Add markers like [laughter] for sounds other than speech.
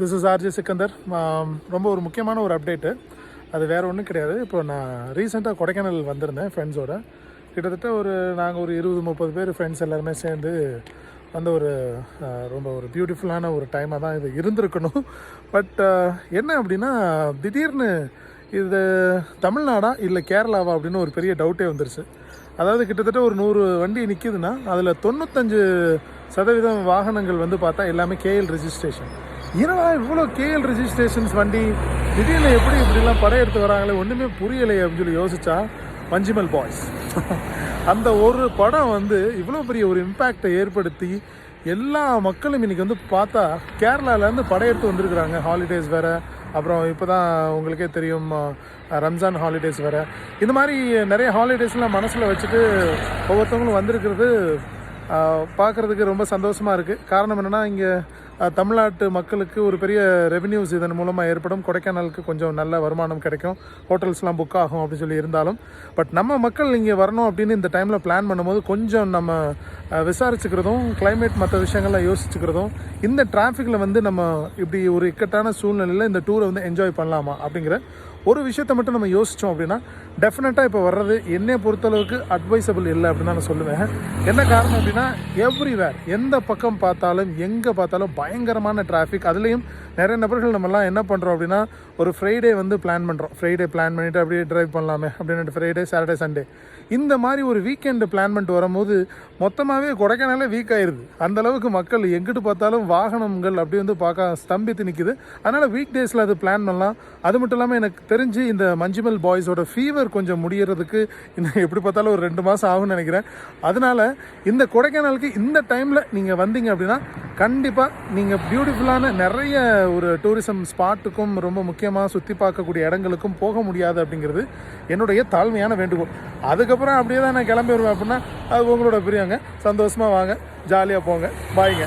This is RJ Sikandar ரொம்ப ஒரு முக்கியமான ஒரு அப்டேட்டு அது வேறு ஒன்றும் கிடையாது. இப்போ நான் ரீசெண்டாக கொடைக்கானல் வந்திருந்தேன் ஃப்ரெண்ட்ஸோட கிட்டத்தட்ட ஒரு நாங்கள் ஒரு இருபது முப்பது பேர் ஃப்ரெண்ட்ஸ் எல்லாருமே சேர்ந்து வந்த ஒரு ரொம்ப ஒரு பியூட்டிஃபுல்லான ஒரு டைமாக தான் இது இருந்திருக்கணும். பட் என்ன அப்படின்னா திடீர்னு இது தமிழ்நாடா இல்லை கேரளாவா அப்படின்னு ஒரு பெரிய டவுட்டே வந்துருச்சு. அதாவது கிட்டத்தட்ட ஒரு நூறு வண்டி நிற்கிதுன்னா அதில் தொண்ணூத்தஞ்சு சதவீதம் வாகனங்கள் வந்து பார்த்தா எல்லாமே கேஎல் ரிஜிஸ்ட்ரேஷன் என்னடா இவ்வளோ கேஎல் ரெஜிஸ்ட்ரேஷன்ஸ் வண்டி? திடீர்னு எப்படி இப்படிலாம் படையெடுத்து வராங்களே ஒன்றுமே புரியலையே அப்படின்னு சொல்லி யோசிச்சா மஞ்சுமல் பாய்ஸ் [laughs] அந்த ஒரு படம் வந்து இவ்வளோ பெரிய ஒரு இம்பேக்டை ஏற்படுத்தி எல்லா மக்களும் இன்றைக்கி வந்து பார்த்தா கேரளாலேருந்து படையெடுத்து வந்திருக்கிறாங்க. ஹாலிடேஸ் வேறு அப்புறம் இப்போ தான் உங்களுக்கே தெரியும் ரம்ஜான் ஹாலிடேஸ் வேறு. இந்த மாதிரி நிறைய ஹாலிடேஸ்லாம் மனசில் வச்சுட்டு ஒவ்வொருத்தவங்களும் வந்திருக்கிறது பார்க்குறதுக்கு ரொம்ப சந்தோஷமாக இருக்குது காரணம் என்னென்னா இங்கே தமிழ்நாட்டு மக்களுக்கு ஒரு பெரிய ரெவென்யூஸ் இதன் மூலமாக ஏற்படும். கொடைக்கானலுக்கு கொஞ்சம் நல்ல வருமானம் கிடைக்கும். ஹோட்டல்ஸ்லாம் புக் ஆகும் அப்படின்னு சொல்லி இருந்தாலும். பட் நம்ம மக்கள் இங்கே வரணும் அப்படின்னு இந்த டைமில் பிளான் பண்ணும்போது கொஞ்சம் நம்ம விசாரிச்சுக்கிறதும் கிளைமேட் மற்ற விஷயங்கள்லாம் யோசிச்சுக்கிறதும் இந்த டிராஃபிக்கில் வந்து நம்ம இப்படி ஒரு இக்கட்டான சூழ்நிலையில் இந்த டூரை வந்து என்ஜாய் பண்ணலாமா அப்படிங்கிற ஒரு விஷயத்தை மட்டும் நம்ம யோசித்தோம் அப்படின்னா டெஃபினட்டாக இப்போ வர்றது என்னை பொறுத்தளவுக்கு அட்வைசபிள் இல்லை அப்படின்னு நான் சொல்லுவேன். என்ன காரணம் அப்படின்னா எவ்ரிவேர் எந்த பக்கம் பார்த்தாலும் எங்கே பார்த்தாலும் பயங்கரமான டிராஃபிக் அதுலேயும் நிறைய நபர்கள் நம்மலாம் என்ன பண்ணுறோம் அப்படின்னா ஒரு ஃப்ரைடே வந்து பிளான் பண்ணுறோம் ஃப்ரைடே பிளான் பண்ணிவிட்டு அப்படியே ட்ரைவ் பண்ணலாமே அப்படின்னு ஃப்ரைடே சாட்டர்டே சண்டே இந்த மாதிரி ஒரு வீக்கெண்டு பிளான் பண்ணிட்டு வரும்போது மொத்தமாகவே கொடைக்கானலே வீக் ஆயிருது. அந்த அளவுக்கு மக்கள் எங்கிட்டு பார்த்தாலும் வாகனங்கள் அப்படி வந்து பார்க்க ஸ்தம்பித்து நிற்கிது அதனால் வீக் டேஸில் அது பிளான் பண்ணலாம். அது மட்டும் இல்லாமல் எனக்கு தெரிஞ்சு இந்த மஞ்சுமல் பாய்ஸோட ஃபீவர் கொஞ்சம் முடியறதுக்கு இன்னும் எப்படி பார்த்தாலும் ஒரு ரெண்டு மாதம் ஆகும்னு நினைக்கிறேன். அதனால் இந்த கொடைக்கானலுக்கு இந்த டைமில் நீங்கள் வந்தீங்க அப்படின்னா கண்டிப்பாக நீங்கள் பியூட்டிஃபுல்லான நிறைய ஒரு டூரிசம் ஸ்பாட்டுக்கும் ரொம்ப முக்கியமாக சுற்றி பார்க்கக்கூடிய இடங்களுக்கும் போக முடியாது அப்படிங்கிறது என்னுடைய தாழ்மையான வேண்டுகோள். அதுக்கப்புறம் அப்படியே தான் நான் கிளம்பி வருவேன் அப்படின்னா அது உங்களோட பிரியாங்க. சந்தோஷமாக வாங்க. ஜாலியாக போங்க. பாய்ங்க